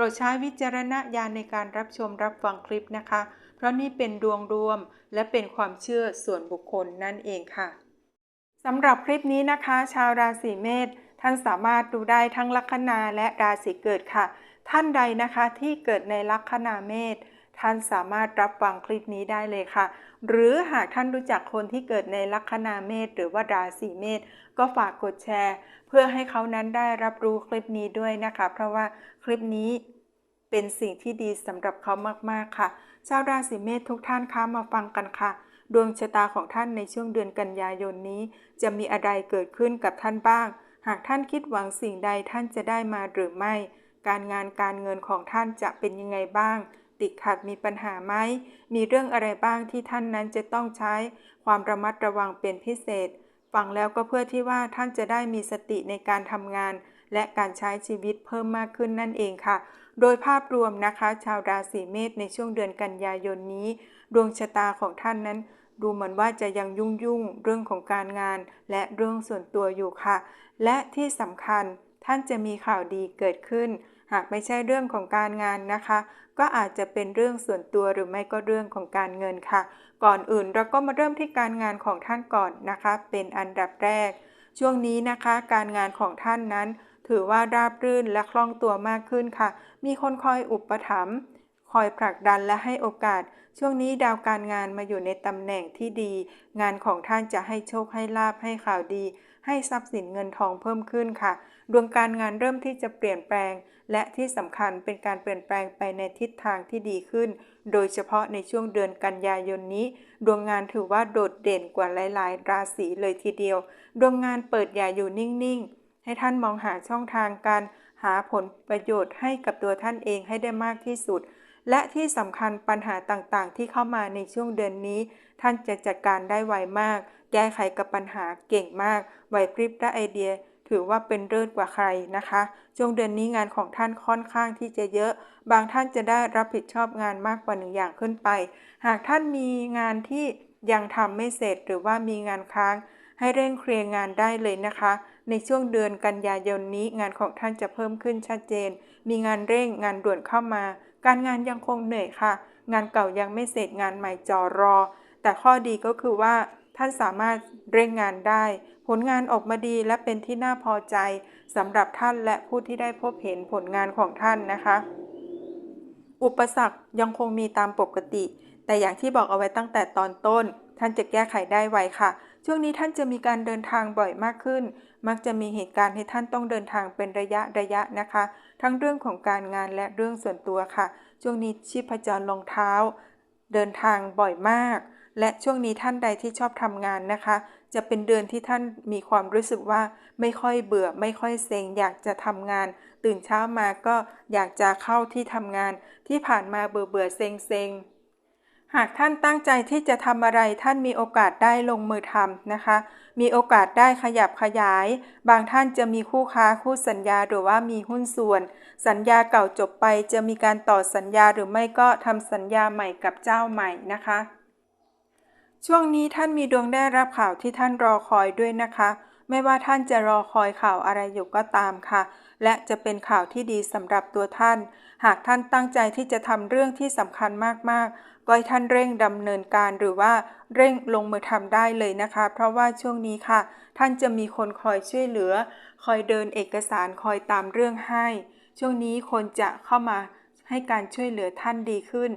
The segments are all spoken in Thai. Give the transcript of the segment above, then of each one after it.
รดใช้วิจารณญาณในการรับชมรับฟังคลิปนะคะ เพราะนี่เป็นดวงรวมและเป็นความเชื่อส่วนบุคคลนั่นเองค่ะสำหรับคลิปนี้นะคะ ชาวราศีเมษท่านสามารถดูได้ทั้งลัคนาและราศีเกิดค่ะ ท่านใดนะคะที่เกิดในลัคนาเมษ ท่านสามารถรับฟังคลิปนี้ได้เลยค่ะ หรือหากท่านรู้จักคนที่เกิดในลัคนาเมษหรือว่าราศีเมษก็ฝากกดแชร์ เพื่อให้เขานั้นได้รับรู้คลิปนี้ด้วยนะคะ เพราะว่าคลิปนี้เป็นสิ่งที่ดีสำหรับเขามากๆค่ะ ชาวราศีเมษทุกท่านคะมาฟังกันค่ะ ดวงชะตาของท่านในช่วงเดือนกันยายนนี้ จะมีอะไรเกิดขึ้นกับท่านบ้าง หากท่านคิดหวังสิ่งใดท่านจะได้มาหรือไม่ การงานการเงินของท่านจะเป็นยังไงบ้าง ติดขัดมีปัญหาไหม มีเรื่องอะไรบ้างที่ท่านนั้นจะต้องใช้ความระมัดระวังเป็นพิเศษ ฟังแล้วก็เพื่อที่ว่าท่านจะได้มีสติในการทำงาน และการใช้ชีวิตเพิ่มมากขึ้นนั่นเองค่ะ โดยภาพรวมนะคะ ชาวราศีเมษในช่วงเดือนกันยายนนี้ ดวงชะตาของท่านนั้นดูเหมือนว่าจะยังยุ่งยุ่งๆเรื่องของการงาน และเรื่องส่วนตัวอยู่ค่ะ และที่สำคัญท่านจะมีข่าวดีเกิดขึ้น หากไม่ใช่เรื่องของการงานนะคะ ก็อาจจะเป็นเรื่องส่วนตัวหรือไม่ก็เรื่องของการเงินค่ะ ก่อนอื่นเราก็มาเริ่มที่การงานของท่านก่อนนะคะ เป็นอันดับแรก ช่วงนี้นะคะ การงานของท่านนั้น ถือว่าราบรื่นและคล่องตัวมากขึ้นค่ะ มีคนคอยอุปถัมภ์คอยผลักดันและให้โอกาส ช่วงนี้ดาวการงานมาอยู่ในตำแหน่งที่ดี งานของท่านจะให้โชคให้ลาบให้ข่าวดี ให้ทรัพย์สินเงินทองเพิ่มขึ้นค่ะ ดวงการงานเริ่มที่จะเปลี่ยนแปลง และที่สำคัญเป็นการเปลี่ยนแปลงไปในทิศทางที่ดีขึ้น โดยเฉพาะในช่วงเดือนกันยายนนี้ ดวงงานถือว่าโดดเด่นกว่าหลาย ๆ ราศีเลยทีเดียว ดวงงานเปิดอย่าอยู่นิ่ง ๆ ให้ท่านมองหาช่องทางการหาผลประโยชน์ให้กับตัวท่านเองให้ได้มากที่สุด และที่สำคัญปัญหาต่างๆ ที่เข้ามาในช่วงเดือนนี้ ท่านจะจัดการได้ไวมาก แก้ไขกับปัญหาเก่งมากไหวพริบและไอเดีย ถือว่าเป็นเลิศกว่าใครนะคะ ช่วงเดือนนี้งานของท่านค่อนข้างที่จะเยอะ บางท่านจะได้รับผิดชอบงานมากกว่าหนึ่งอย่างขึ้นไป หากท่านมีงานที่ยังทำไม่เสร็จหรือว่ามีงานค้าง ให้เร่งเคลียร์งานได้เลยนะคะ ในช่วงเดือนกันยายนนี้งานของท่านจะเพิ่มขึ้นชัดเจน มีงานเร่งงานด่วนเข้ามา การงานยังคงเหนื่อยค่ะ งานเก่ายังไม่เสร็จงานใหม่จอรอ แต่ข้อดีก็คือว่าท่านสามารถเร่งงานได้ ผลงานออกมาดีและเป็นที่น่าพอใจสำหรับท่านและผู้ที่ได้พบเห็นผลงานของท่านนะคะ อุปสรรคยังคงมีตามปกติ แต่อย่างที่บอกเอาไว้ตั้งแต่ตอนต้น ท่านจะแก้ไขได้ไวค่ะ ช่วงนี้ท่านจะมีการเดินทางบ่อยมากขึ้น มักจะมีเหตุการณ์ให้ท่านต้องเดินทางเป็นระยะระยะนะคะ ทั้งเรื่องของการงานและเรื่องส่วนตัวค่ะ ช่วงนี้ชีพจรลงเท้า เดินทางบ่อยมากและช่วงนี้ท่านใดที่ชอบทำงานนะคะ จะเป็นเดือนที่ท่านมีความรู้สึกว่าไม่ค่อยเบื่อไม่ค่อยเซ็ง อยากจะทำงาน ตื่นเช้ามาก็อยากจะเข้าที่ทำงาน ที่ผ่านมาเบื่อเบื่อเซ็งเซ็งหากท่านตั้งใจที่จะทำอะไรท่านมีโอกาสได้ลงมือทำนะคะ มีโอกาสได้ขยับขยาย บางท่านจะมีคู่ค้าคู่สัญญาหรือว่ามีหุ้นส่วน สัญญาเก่าจบไปจะมีการต่อสัญญาหรือไม่ก็ทำสัญญาใหม่กับเจ้าใหม่นะคะ ช่วงนี้ท่านมีดวงได้รับข่าวที่ท่านรอคอยด้วยนะคะ ไม่ว่าท่านจะรอคอยข่าวอะไรอยู่ก็ตามค่ะ และจะเป็นข่าวที่ดีสำหรับตัวท่าน หากท่านตั้งใจที่จะทำเรื่องที่สำคัญมากๆ ก็ให้ท่านเร่งดำเนินการหรือว่าเร่งลงมือทำได้เลยนะคะ เพราะว่าช่วงนี้ค่ะ ท่านจะมีคนคอยช่วยเหลือ คอยเดินเอกสารคอยตามเรื่องให้ ช่วงนี้คนจะเข้ามาให้การช่วยเหลือท่านดีขึ้น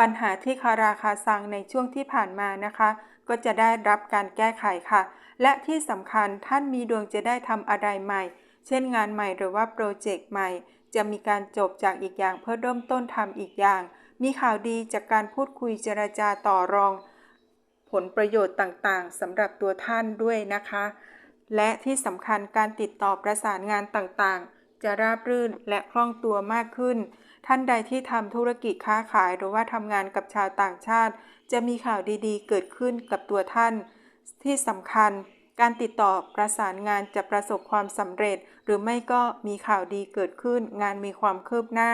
ปัญหาที่คาราคาซังในช่วงที่ผ่านมานะคะ ก็จะได้รับการแก้ไขค่ะ และที่สำคัญท่านมีดวงจะได้ทำอะไรใหม่ เช่นงานใหม่หรือว่าโปรเจกต์ใหม่ จะมีการจบจากอีกอย่างเพื่อเริ่มต้นทำอีกอย่าง มีข่าวดีจากการพูดคุยเจรจาต่อรอง ผลประโยชน์ต่างๆสำหรับตัวท่านด้วยนะคะ และที่สำคัญการติดต่อประสานงานต่างๆ จะราบรื่นและคล่องตัวมากขึ้น ท่านใดที่ทำธุรกิจค้าขายหรือว่าทำงานกับชาวต่างชาติ จะมีข่าวดีๆ เกิดขึ้นกับตัวท่าน ที่สำคัญ การติดต่อประสานงานจะประสบความสำเร็จ หรือไม่ก็มีข่าวดีเกิดขึ้น งานมีความคืบหน้า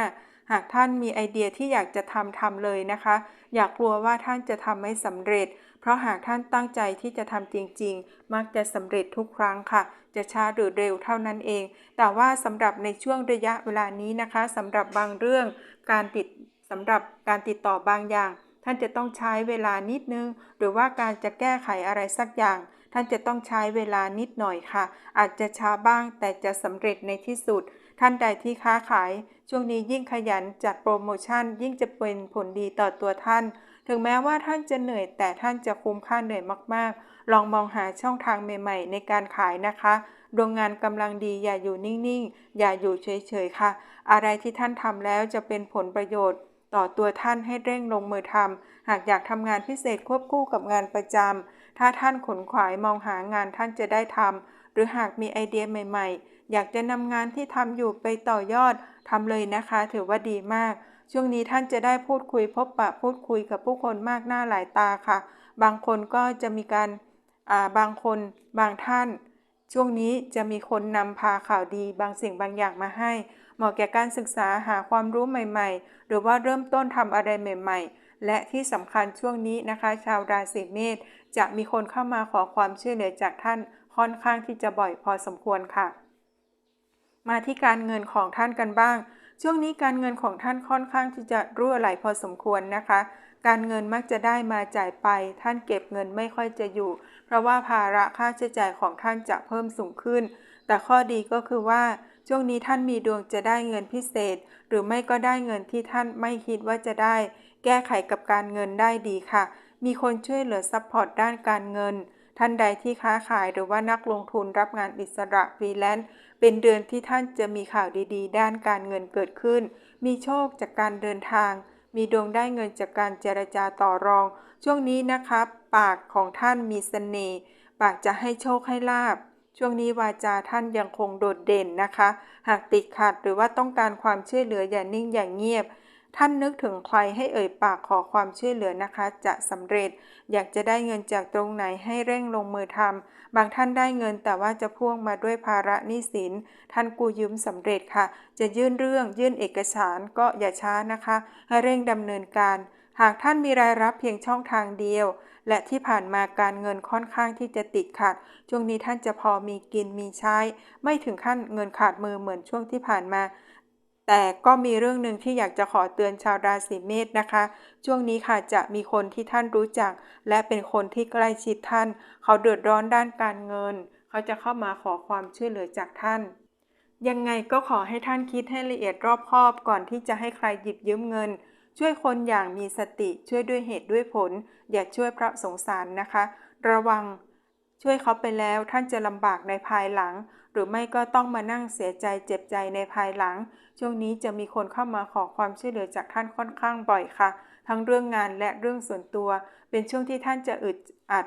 หากท่านมีไอเดียที่อยากจะทำทำเลยนะคะ อย่ากลัวว่าท่านจะทำไม่สำเร็จ เพราะหากท่านตั้งใจที่จะทำจริง ๆ มักจะสำเร็จทุกครั้งค่ะ จะช้าหรือเร็วเท่านั้นเอง แต่ว่าสำหรับในช่วงระยะเวลานี้นะคะสำหรับบางเรื่องการติดสำหรับการติดต่อบางอย่าง ท่านจะต้องใช้เวลานิดนึง หรือว่าการจะแก้ไขอะไรสักอย่าง ท่านจะต้องใช้เวลานิดหน่อยค่ะ อาจจะช้าบ้างแต่จะสำเร็จในที่สุด ท่านใดที่ค้าขาย ช่วงนี้ยิ่งขยันจัดโปรโมชั่น ยิ่งจะเป็นผลดีต่อตัวท่าน ถึงแม้ว่าท่านจะเหนื่อย แต่ท่านจะคุ้มค่าเหนื่อยมากๆ ลองมองหาช่องทางใหม่ๆ ในการขายนะคะโรงงานกำลังดีอย่าอยู่นิ่งๆ อย่าอยู่เฉยๆค่ะ อะไรที่ท่านทำแล้วจะเป็นผลประโยชน์ ต่อตัวท่านให้เร่งลงมือทำหากอยากทำงานพิเศษควบคู่กับงานประจำถ้าท่านขนขวายมองหางานท่านจะได้ทำหรือหากมีไอเดียใหม่ ๆ อยากจะนำงานที่ทำอยู่ไปต่อยอดทำเลยนะคะ ถือว่าดีมาก ช่วงนี้ท่านจะได้พูดคุยพบปะพูดคุยกับผู้คนมากหน้าหลายตาค่ะ บางคนก็จะมีการบางคนบางท่าน ช่วงนี้จะมีคนนำพาข่าวดี บางสิ่งบางอย่างมาให้ เหมาะแก่การศึกษาหาความรู้ใหม่ๆ หรือว่าเริ่มต้นทำอะไรใหม่ ๆ และที่สำคัญช่วงนี้นะคะ ชาวราศีเมษจะมีคนเข้ามาขอความช่วยเหลือจากท่านค่อนข้างที่จะบ่อยพอสมควรค่ะ มาที่การเงินของท่านกันบ้าง ช่วงนี้การเงินของท่านค่อนข้างที่จะรั่วไหลพอสมควรนะคะ การเงินมักจะได้มาจ่ายไป ท่านเก็บเงินไม่ค่อยจะอยู่ เพราะว่าภาระค่าใช้จ่ายของท่านจะเพิ่มสูงขึ้น แต่ข้อดีก็คือว่าช่วงนี้ท่านมีดวงจะได้เงินพิเศษ หรือไม่ก็ได้เงินที่ท่านไม่คิดว่าจะได้ แก้ไขกับการเงินได้ดีค่ะ มีคนช่วยเหลือซัพพอร์ตด้านการเงิน ท่านใดที่ค้าขายหรือว่านักลงทุนรับงานอิสระฟรีแลนซ์เป็นเดือนที่ท่านจะมีข่าวดีๆ ด้านการเงินเกิดขึ้น มีโชคจากการเดินทาง มีดวงได้เงินจากการเจรจาต่อรอง ช่วงนี้นะคะปากของท่านมีสเสน่ห์ปากจะให้โชคให้ลาบช่วงนี้วาจาท่านยังคงโดดเด่นนะคะ หากติดขัดหรือว่าต้องการความช่วยเหลืออย่านิ่งอย่างเงียบ ท่านนึกถึงใครให้เอ่ยปากขอความช่วยเหลือนะคะ จะสำเร็จ อยากจะได้เงินจากตรงไหนให้เร่งลงมือทำบางท่านได้เงินแต่ว่าจะพ่วงมาด้วยภาระหนี้สิน ท่านกู้ยืมสำเร็จค่ะ จะยื่นเรื่องยื่นเอกสารก็อย่าช้านะคะ ให้เร่งดำเนินการ หากท่านมีรายรับเพียงช่องทางเดียว และที่ผ่านมาการเงินค่อนข้างที่จะติดขัด ช่วงนี้ท่านจะพอมีกินมีใช้ ไม่ถึงขั้นเงินขาดมือเหมือนช่วงที่ผ่านมา แต่ก็มีเรื่องหนึ่งที่อยากจะขอเตือนชาวราศีเมษนะคะ ช่วงนี้ค่ะจะมีคนที่ท่านรู้จัก และเป็นคนที่ใกล้ชิดท่าน เขาเดือดร้อนด้านการเงิน เขาจะเข้ามาขอความช่วยเหลือจากท่าน ยังไงก็ขอให้ท่านคิดให้ละเอียดรอบคอบก่อนที่จะให้ใครหยิบยืมเงิน ช่วยคนอย่างมีสติช่วยด้วยเหตุด้วยผล อย่าช่วยพระสงสารนะคะ ระวัง ช่วยเขาไปแล้วท่านจะลำบากในภายหลัง หรือไม่ก็ต้องมานั่งเสียใจเจ็บใจในภายหลัง ช่วงนี้จะมีคนเข้ามาขอความช่วยเหลือจากท่านค่อนข้างบ่อยค่ะ ทั้งเรื่องงานและเรื่องส่วนตัว เป็นช่วงที่ท่านจะอึดอัด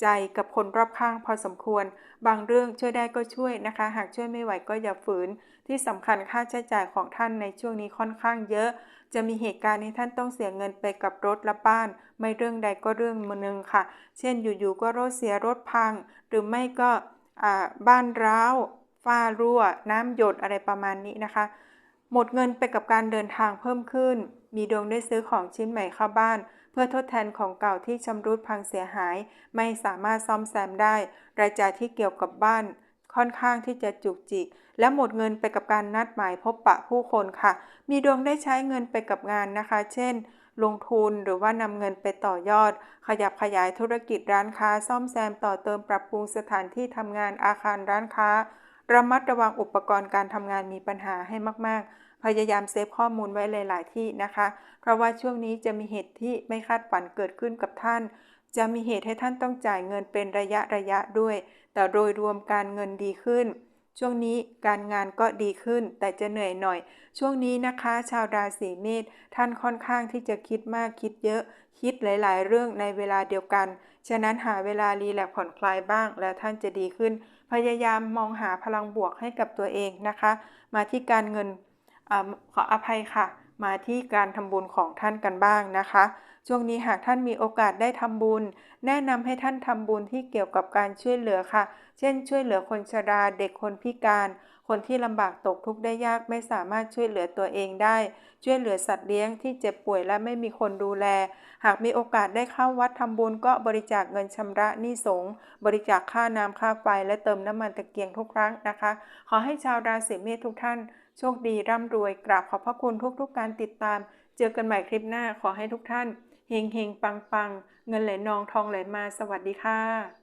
ใจกับคนรอบข้างพอสมควร บางเรื่องช่วยได้ก็ช่วยนะคะ หากช่วยไม่ไหวก็อย่าฝืน ที่สำคัญค่าใช้จ่ายของท่านในช่วงนี้ค่อนข้างเยอะ จะมีเหตุการณ์ที่ท่านต้องเสียเงินไปกับรถและบ้าน ไม่เรื่องใดก็เรื่องมือนึงค่ะ เช่นอยู่ๆก็รถเสียรถพัง หรือไม่ก็บ้านร้าวฝ้ารั่ว น้ำหยดอะไรประมาณนี้นะคะ หมดเงินไปกับการเดินทางเพิ่มขึ้น มีดวงได้ซื้อของชิ้นใหม่เข้าบ้าน เพื่อทดแทนของเก่าที่ชำรุดพังเสียหาย ไม่สามารถซ่อมแซมได้ รายจ่ายที่เกี่ยวกับบ้าน ค่อนข้างที่จะจุกจิก และหมดเงินไปกับการนัดหมายพบปะผู้คนค่ะ มีดวงได้ใช้เงินไปกับงานนะคะ เช่น ลงทุนหรือว่านำเงินไปต่อยอด ขยับขยายธุรกิจร้านค้า ซ่อมแซมต่อเติมปรับปรุงสถานที่ทำงานอาคารร้านค้า ระมัดระวังอุปกรณ์การทำงานมีปัญหาให้มากๆ พยายามเซฟข้อมูลไว้หลาย ๆ ที่นะคะ เพราะว่าช่วงนี้จะมีเหตุที่ไม่คาดฝันเกิดขึ้นกับท่าน จะมีเหตุให้ท่านต้องจ่ายเงินเป็นระยะระยะด้วย แต่โดยรวมการเงินดีขึ้น ช่วงนี้การงานก็ดีขึ้น แต่จะเหนื่อยหน่อย ช่วงนี้นะคะ ชาวราศีเมษท่านค่อนข้างที่จะคิดมากคิดเยอะ คิดหลาย ๆ เรื่องในเวลาเดียวกัน ฉะนั้นหาเวลารีแลกผ่อนคลายบ้าง แล้วท่านจะดีขึ้น พยายามมองหาพลังบวกให้กับตัวเองนะคะ มาที่การเงิน ขออภัยค่ะ มาที่การทำบุญของท่านกันบ้างนะคะ ช่วงนี้หากท่านมีโอกาสได้ทำบุญ แนะนำให้ท่านทำบุญที่เกี่ยวกับการช่วยเหลือค่ะ เช่น ช่วยเหลือคนชราเด็กคนพิการ คนที่ลำบากตกทุกข์ได้ยากไม่สามารถช่วยเหลือตัวเองได้ ช่วยเหลือสัตว์เลี้ยงที่เจ็บป่วยและไม่มีคนดูแล หากมีโอกาสได้เข้าวัดทำบุญก็บริจาคเงินชำระหนี้สงบริจาคค่าน้ำค่าไฟและเติมน้ำมันตะเกียงทุกครั้งนะคะ ขอให้ชาวราศีเมษทุกท่าน โชคดีร่ำรวยกราบขอบพระคุณทุกๆการติดตาม เจอกันใหม่คลิปหน้าขอให้ทุกท่านเฮงเฮงปังปังเงินไหลนองทองไหลมาสวัสดีค่ะ